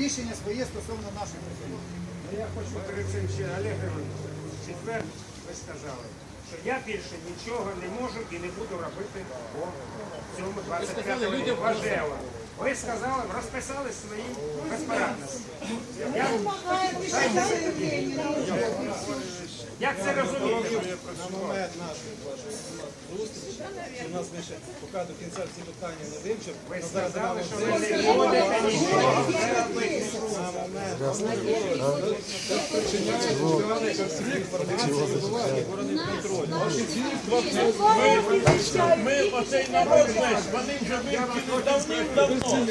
рішення своє стосовно нашої проблеми. Я хочу перечинче Олег Григорович, четвер ви сказали, що я більше нічого не можу і не буду робити по цьому 25 важево. Ви сказали, розписали свої безпорадності. Я, як це розуміти? Момент нашої вашої зустрічі. У нас ми ще поки до кінця всі питання не вивчив. Ви сказали, що ви не будете нічого робити. контролю. Ми оцей народ вони вже вивчили давним-давно.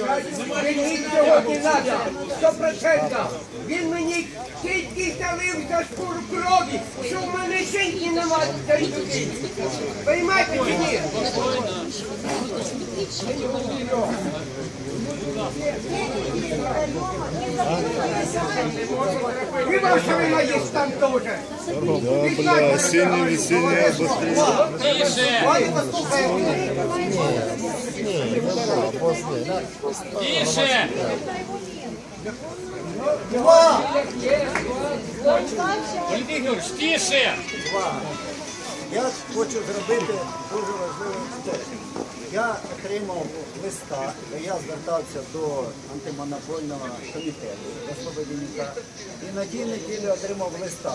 Мені цього не треба, сто процентів. Він мені тільки залив за шкуру крові, що в мене жінки немає цієї людини. Поймаєте чи ні? І ваша вина є там теж. Да, бля, осеннее, весеннее обострение. Давайте послухаємо. Тише! Валентин Георгійович, тише! Я хочу зробити дуже важливу історію. Я отримав листа, де я звертався до антимонопольного комітету до Слободівника. І на тій неділі отримав листа,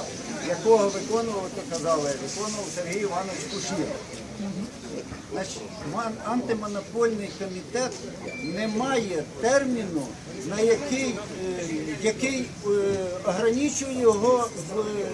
якого виконував, то казали, виконував Сергій Іванович Кушнір. Значить, антимонопольний комітет не має терміну, на який, е, який е, ограничує його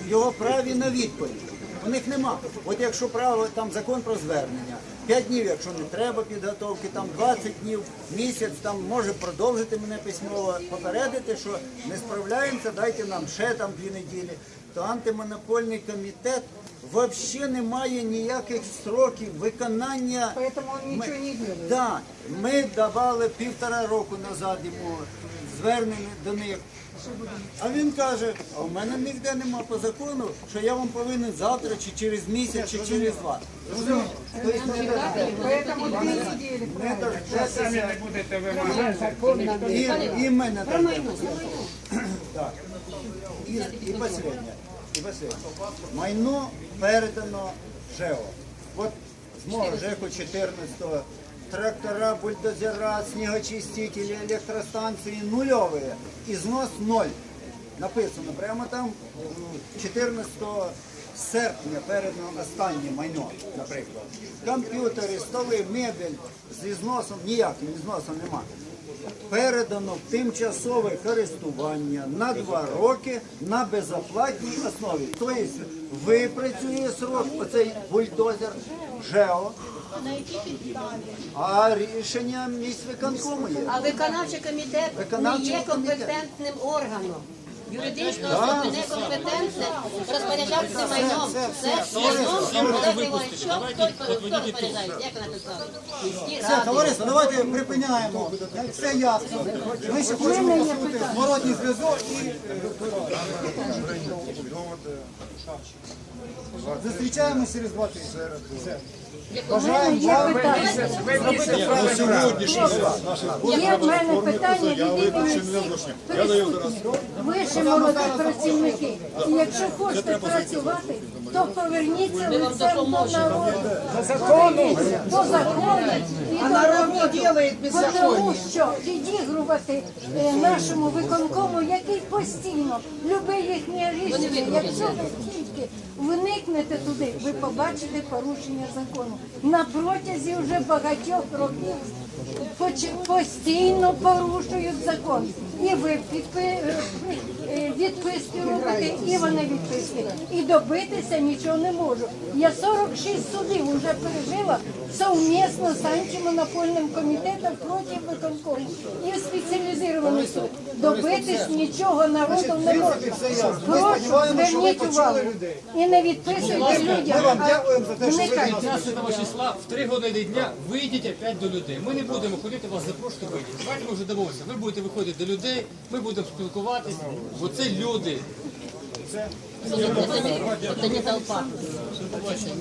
його праві на відповідь. У них нема. От якщо право там закон про звернення, 5 днів, якщо не треба підготовки, там 20 днів, місяць, там може продовжити мене письмово, попередити, що не справляємося, дайте нам ще там дві неділі. То антимонопольний комітет взагалі не має ніяких строків виконання. Поэтому он ничего не делает. Да, ми давали півтора року назад йому звернення до них. А він каже, а в мене ніде нема по закону, що я вам повинен завтра, чи через місяць, чи через два. Поэтому две недели. Не Ви самі не будете вимагати. І, і мене так. І, і. І Василь. Майно передано ЖЕО. От з ЖЕКу 14-го трактора, бульдозера, снігочистителі, електростанції нульові. І знос ноль. Написано прямо там 14 серпня передано останнє майно, наприклад. Комп'ютери, столи, мебель з ізносом ніяким ізносом нема передано в тимчасове користування на два роки на безоплатній основі. Тобто випрацює срок оцей бульдозер ЖЕО, а рішення міськвиконкому є. А виконавчий комітет Виконавчий не є компетентним органом. Юридично особи не компетентне розпоряджатися майном. Це майном Олег Григорович. Що хто розпоряджається? Як вона? Міські Все, ради. товариство, давайте припиняємо. Все ясно. Ми ще хочемо почути зворотній зв'язок і зустрічаємося через два тижні. Все. Бажаємо вам Є в мене питання від імені всіх присутніх. Ви ще молоді працівники. І якщо хочете працювати, то поверніться лицем до народу. По закону. По закону. І народ не робить Тому що відігрувати е, нашому виконкому, який постійно любе їхнє рішення, якщо ви тільки вникнете туди, ви побачите порушення закону. На протязі вже багатьох років постійно порушують закон. І ви е, відписки робите, і вони відписки. І добитися нічого не можу. Я 46 судів вже пережила совмісно з антимонопольним комітетом проти виконкому. І спеціалізований суд. Добитись нічого народу не можу. Прошу, зверніть увагу. І не відписуйте людям, вам а дякуємо за те, що ви вникайте. 15 числа в 3 години дня вийдіть опять до людей. Ми не будемо ходити вас запрошувати вийдіть. Давайте ми вже домовилися. Ви будете виходити до людей, ми будемо спілкуватися, бо це люди. Це не толпа.